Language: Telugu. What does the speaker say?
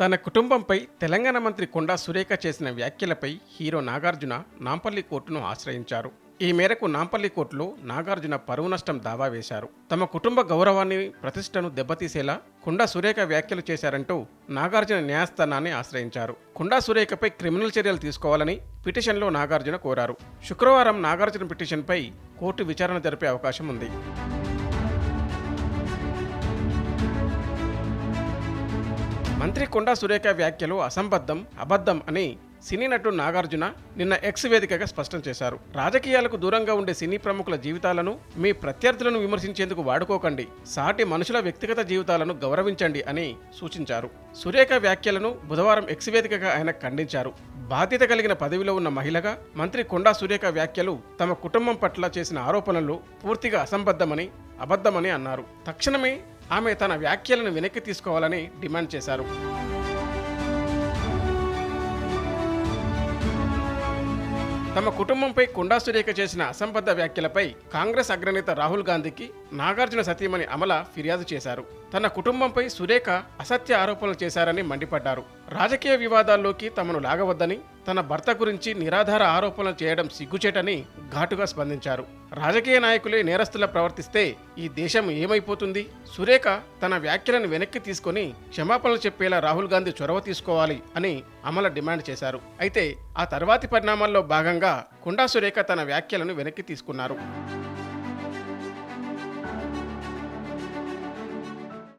తన కుటుంబంపై తెలంగాణ మంత్రి కొండా సురేఖ చేసిన వ్యాఖ్యలపై హీరో నాగార్జున నాంపల్లి కోర్టును ఆశ్రయించారు. ఈ మేరకు నాంపల్లి కోర్టులో నాగార్జున పరువు నష్టం దావా వేశారు. తమ కుటుంబ గౌరవాన్ని ప్రతిష్టను దెబ్బతీసేలా కుండా సురేఖ వ్యాఖ్యలు చేశారంటూ నాగార్జున న్యాయస్థానాన్ని ఆశ్రయించారు. కుండా సురేఖపై క్రిమినల్ చర్యలు తీసుకోవాలని పిటిషన్లో నాగార్జున కోరారు. శుక్రవారం నాగార్జున పిటిషన్పై కోర్టు విచారణ జరిపే అవకాశం ఉంది. మంత్రి కొండా సురేఖ వ్యాఖ్యలు అసంబద్ధం అబద్ధం అని సినీ నటుడు నాగార్జున నిన్న ఎక్స్ వేదికగా స్పష్టం చేశారు. రాజకీయాలకు దూరంగా ఉండే సినీ ప్రముఖుల జీవితాలను మీ ప్రత్యర్థులను విమర్శించేందుకు వాడుకోకండి. సాటి మనుషుల వ్యక్తిగత జీవితాలను గౌరవించండి అని సూచించారు. సురేఖ వ్యాఖ్యలను బుధవారం ఎక్స్ వేదికగా ఆయన ఖండించారు. బాధ్యత కలిగిన పదవిలో ఉన్న మహిళగా మంత్రి కొండా సురేఖ వ్యాఖ్యలు తమ కుటుంబం పట్ల చేసిన ఆరోపణలు పూర్తిగా అసంబద్ధమని అబద్ధమని అన్నారు. తక్షణమే ఆమె తన వ్యాఖ్యలను వెనక్కి తీసుకోవాలని డిమాండ్ చేశారు. తమ కుటుంబంపై కొండా సురేఖ చేసిన అసంబద్ధ వ్యాఖ్యలపై కాంగ్రెస్ అగ్రనేత రాహుల్ గాంధీకి నాగార్జున సతీమణి అమల ఫిర్యాదు చేశారు. తన కుటుంబంపై సురేఖ అసత్య ఆరోపణలు చేశారని మండిపడ్డారు. రాజకీయ వివాదాల్లోకి తమను లాగవద్దని తన భర్త గురించి నిరాధార ఆరోపణలు చేయడం సిగ్గుచేటని ఘాటుగా స్పందించారు. రాజకీయ నాయకులే నేరస్తులా ప్రవర్తిస్తే ఈ దేశం ఏమైపోతుంది? సురేఖ తన వ్యాఖ్యలను వెనక్కి తీసుకొని క్షమాపణలు చెప్పేలా రాహుల్ గాంధీ చొరవ తీసుకోవాలి అని అమల డిమాండ్ చేశారు. అయితే ఆ తర్వాతి పరిణామాల్లో భాగంగా కుండా సురేఖ తన వ్యాఖ్యలను వెనక్కి తీసుకున్నారు.